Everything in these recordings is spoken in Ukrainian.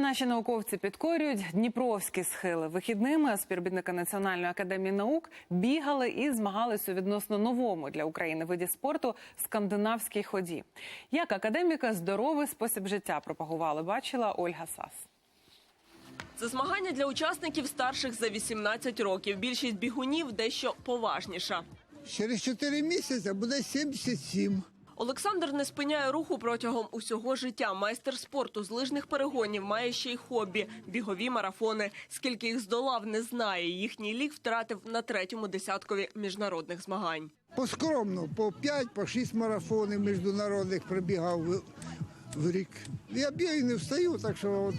Наші науковці підкорюють дніпровські схили. Вихідними співробітники Національної академії наук бігали і змагалися у відносно новому для України виді спорту скандинавській ході. Як академіка здоровий спосіб життя пропагували, бачила Ольга Сас. Це змагання для учасників старших за 18 років. Більшість бігунів дещо поважніша. Через 4 місяці буде 77. Олександр не спиняє руху протягом усього життя. Майстер спорту з лижних перегонів має ще й хобі бігові марафони. Скільки їх здолав, не знає. Їхній лік втратив на третьому десяткові міжнародних змагань. Поскромно, по 5, по 6 марафонів міжнародних пробігав в, рік. Я бігаю не встаю, так що от,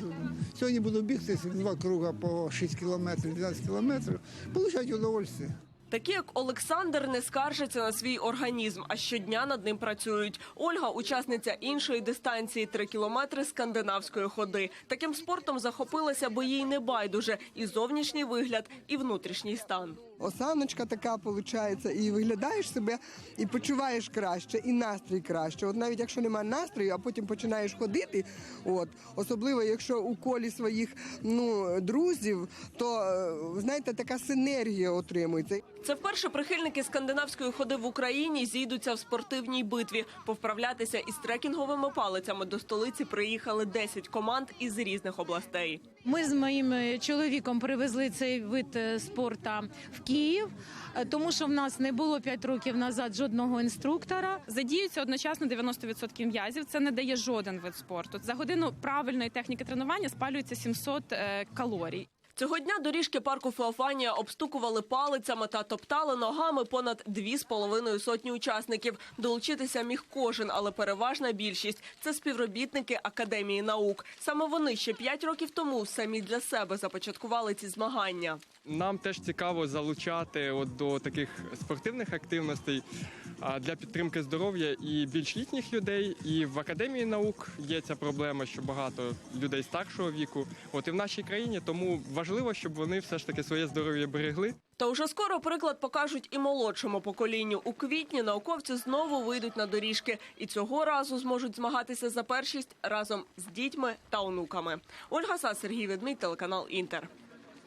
сьогодні буду бігти два круга по 6 кілометрів, 12 кілометрів. Получать удовольствие. Такі, як Олександр, не скаржаться на свій організм, а щодня над ним працюють. Ольга учасниця іншої дистанції 3 кілометри скандинавської ходи. Таким спортом захопилася, бо їй не байдуже і зовнішній вигляд, і внутрішній стан. осаночка така виходить, і виглядаєш себе, і почуваєш краще, і настрій краще. От навіть якщо немає настрою, а потім починаєш ходити, от особливо якщо у колі своїх ну друзів, то е, знаєте, така синергія отримується. Це вперше прихильники скандинавської ходи в Україні зійдуться в спортивній битві. Повправлятися із трекінговими палицями до столиці приїхали 10 команд із різних областей. Ми з моїм е, чоловіком привезли цей вид е, спорту в Київ, е, тому що в нас не було 5 років назад жодного інструктора. Задіюється одночасно 90% м'язів. Це не дає жоден вид спорту. За годину правильної техніки тренування спалюється 700 е, калорій. Цього дня доріжки парку Феофанія обстукували палицями та топтали ногами понад дві з половиною сотні учасників. Долучитися міг кожен, але переважна більшість це співробітники академії наук. Саме вони ще п'ять років тому самі для себе започаткували ці змагання. Нам теж цікаво залучати до таких спортивних активностей для підтримки здоров'я і більш літніх людей. І в академії наук є ця проблема, що багато людей старшого віку. От і в нашій країні тому важливо, щоб вони все ж таки своє здоров'я берегли. Та уже скоро приклад покажуть і молодшому поколінню. У квітні науковці знову вийдуть на доріжки і цього разу зможуть змагатися за першість разом з дітьми та онуками. Ольга Са, Сергій Ведмідь, телеканал Інтер.